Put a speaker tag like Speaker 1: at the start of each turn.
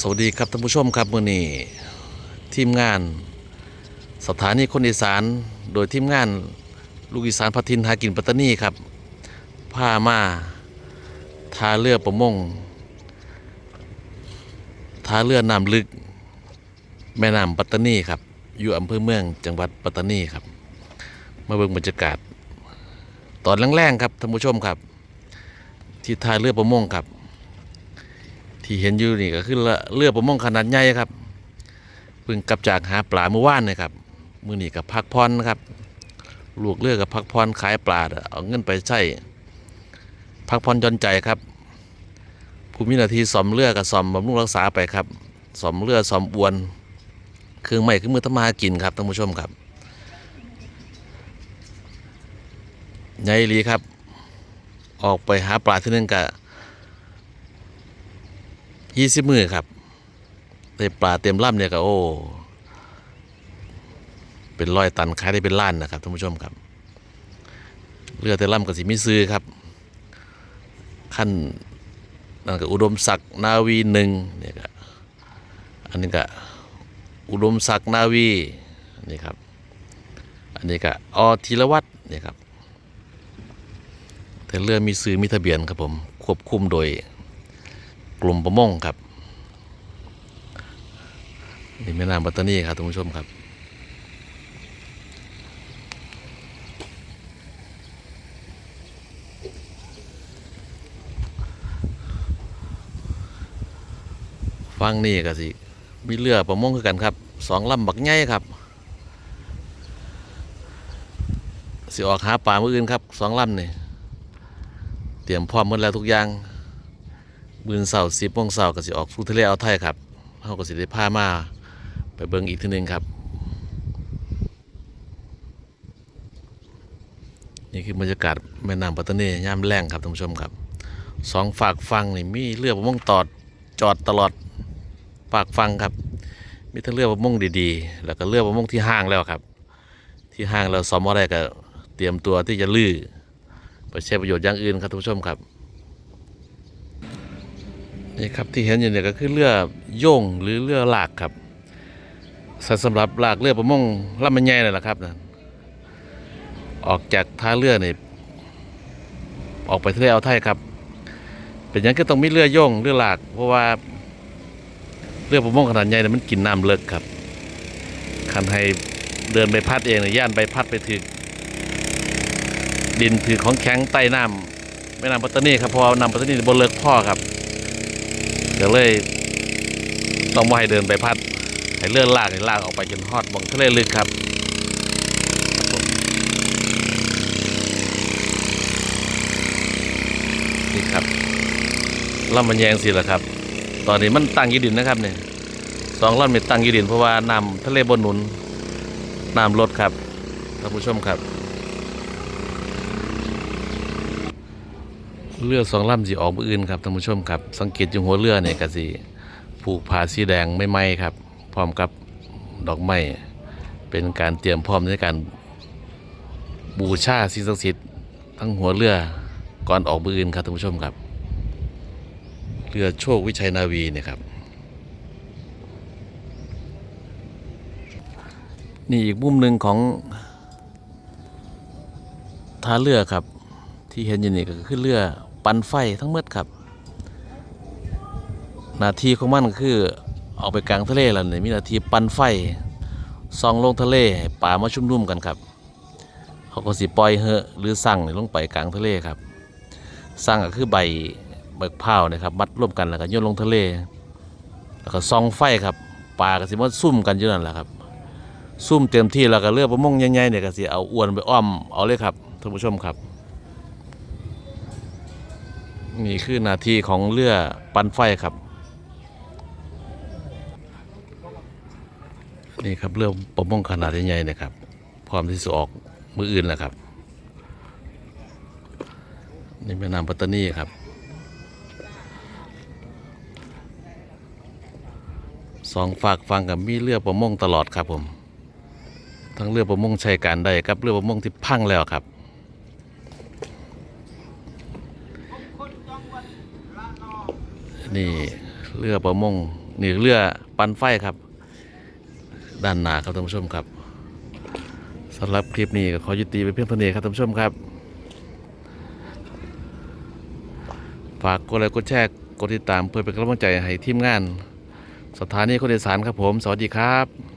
Speaker 1: สวัสดีครับท่านผู้ชมครับมื่อนี้ทีมงาน สถานีคนอีสาน โดยทีมงานลูกอีสานพัทินหากินปัตตานีครับพามาทาเรือประมงทาเรือน้ำลึก แม่น้ำปัตตานีครับ อยู่อำเภอเมืองจังหวัดปัตตานีครับ มาเบิ่งบรรยากาศ ตอนแรงๆครับท่านผู้ชมครับ ที่ท่าเรือประมงครับ ที่เห็นอยู่นี่ก็คือเรือประมงขนาดใหญ่ครับเพิ่งกลับจากหาปลาเมื่อวานนี่ครับมื้อนี้กับพักพรครับลูกเรือกับพักพรขายปลาเอาเงินไปใช้พักพรจนใจครับผู้มีหน้าที่ซ่อมเรือกับซ่อมบำรุงรักษาไปครับซ่อมเรือซ่อมอวนเครื่องไม้เครื่องมือทำมาหากินครับท่านผู้ชมครับใหญ่อีหลีครับ ออกไปหาปลาที่นึงกะ ยี่สิบมือครับได้ปลาเต็มล่ำเนี่ยก็โอ้เป็นร้อยตันขายได้เป็นล้านนะครับท่านผู้ชมครับเรือแต่ล่ำกับสิมิซื้อครับ ขั้นนั่นก็อุดมศักดิ์นาวีหนึ่งเนี่ยก็อันนี้ก็อุดมศักดิ์นาวีนี่ครับอันนี้ก็อธีรวัตรเนี่ยครับแต่เรือมีซื้อมีทะเบียนครับผมควบคุมโดย กลุ่มประมงครับนี่แม่น้ำปัตตานีครับท่านผู้ชมครับฟังนี่ก็สิ มีเรือประมงคือกันครับสองลำบักใหญ่ครับสิออกหาปลาเมื่ออื่นครับสองลำนี่เตรียมพร้อมหมดแล้วทุกอย่าง มื่นเสาร์สิบโมงเสาร์ก็สิออกสู่ทะเลเอาวไทยครับเขาก็สิได้พามาไปเบิ่งอีกทีหนึงครับ นี่คือบรรยากาศแม่น้ำปัตตานียามแรงครับท่านผู้ชมครับสองฝากฟังนี่มีเรือประมงตอดจอดตลอดฝากฟังครับ มีทั้งเรือประมงดีๆ แล้วก็เรือประมงที่ห้างแล้วครับ ที่ห้างแล้วสอมอะไรก็เตรียมตัวที่จะลื้อไปใช้ประโยชน์อย่างอื่นครับท่านผู้ชมครับ นี่ครับที่เห็นอยู่เนี่ยก็คือเรือโย่งหรือเรือลากครับสำหรับลากเรือประมงลำมันใหญ่เลยละครับนะออกจากท่าเรือเนี่ยออกไปทะเลเอาวไทยครับ เป็นอย่างก็ต้องมีเรือโย่งเรือลาก เพราะว่าเรือประมงขนาดใหญ่เนี่ยมันกินน้ำเลิกครับคันให้เดินไปพัดเองเนี่ยย่านใบพัดไปถึกดินถือของแข็งใต้น้ำแม่น้ำปัตตานีครับเพราะน้ำปัตตานีบนเลิกพ่อครับ เดี๋ยวเลยต้องมาให้เดินไปพัด ให้เลื่อนลากให้ลากออกไปจนฮอดบองทะเลลึกครับนี่ครับลำมันแยงสิละครับ ตอนนี้มันตั้งยีดินนะครับเนี่ยสองลำมันตั้งยีดินเพราะว่าน้ำทะเลบนหนุนน้ำลดครับท่านผู้ชมครับ เรือสองลำสีออกมืออื่นครับท่านผู้ชมครับ สังเกตอยู่หัวเรือเนี่ยก็สิผูกผ้าสีแดงไม่ไหมครับ พร้อมกับดอกไม้เป็นการเตรียมพร้อมในการบูชาสิ่งศักดิ์สิทธิ์ทั้งหัวเรือก่อนออกมืออื่นครับท่านผู้ชมครับ เรือโชควิชัยนาวีเนี่ยครับ นี่อีกมุมหนึ่งของท่าเรือครับ ที่เห็นอยู่นี่ก็คือเรือ ปันไฟทั้งหมดครับหน้าที่ของมันคือออกไปกลางทะเลแล้วเนี่ยมีหน้าที่ปันไฟส่องลงทะเลป่ามาชุ่มนุมกันครับ เขาก็สิปล่อยเหอะหรือสั่งลงไปกลางทะเลครับสั่งก็คือใบเบิกพร้านะครับมัดร่วมกันแล้วก็โยนลงทะเล แล้วก็ส่องไฟครับป่าก็สิมาซุ่มกันอยู่นั่นแหละครับ ซุ่มเต็มที่แล้วก็เรือประมงใหญ่ๆเนี่ยก็สิเอาอวนไปอ้อมเอาเลยครับท่านผู้ชมครับ นี่คือนาทีของเรือปันไฟครับ นี่ครับเรือประมงขนาดใหญ่ๆนะครับ พร้อมที่จะออกมืออื่นแล้วครับ นี่แม่น้ำปัตตานีครับ สองฝากฟังกับมีเรือประมงตลอดครับผม ทั้งเรือประมงใช้การได้กับเรือประมงที่พังแล้วครับ นี่เรือประมงนี่เรือปันไฟครับ ด้านหน้าครับท่านผู้ชมครับสำหรับคลิปนี้ก็ขอยุติไปเพียงเท่านี้ครับท่านผู้ชมครับ ฝากกดไลค์กดแชร์กดติดตามเพื่อเป็นกำลังใจให้ทีมงาน สถานีคนอีสานครับผม สวัสดีครับ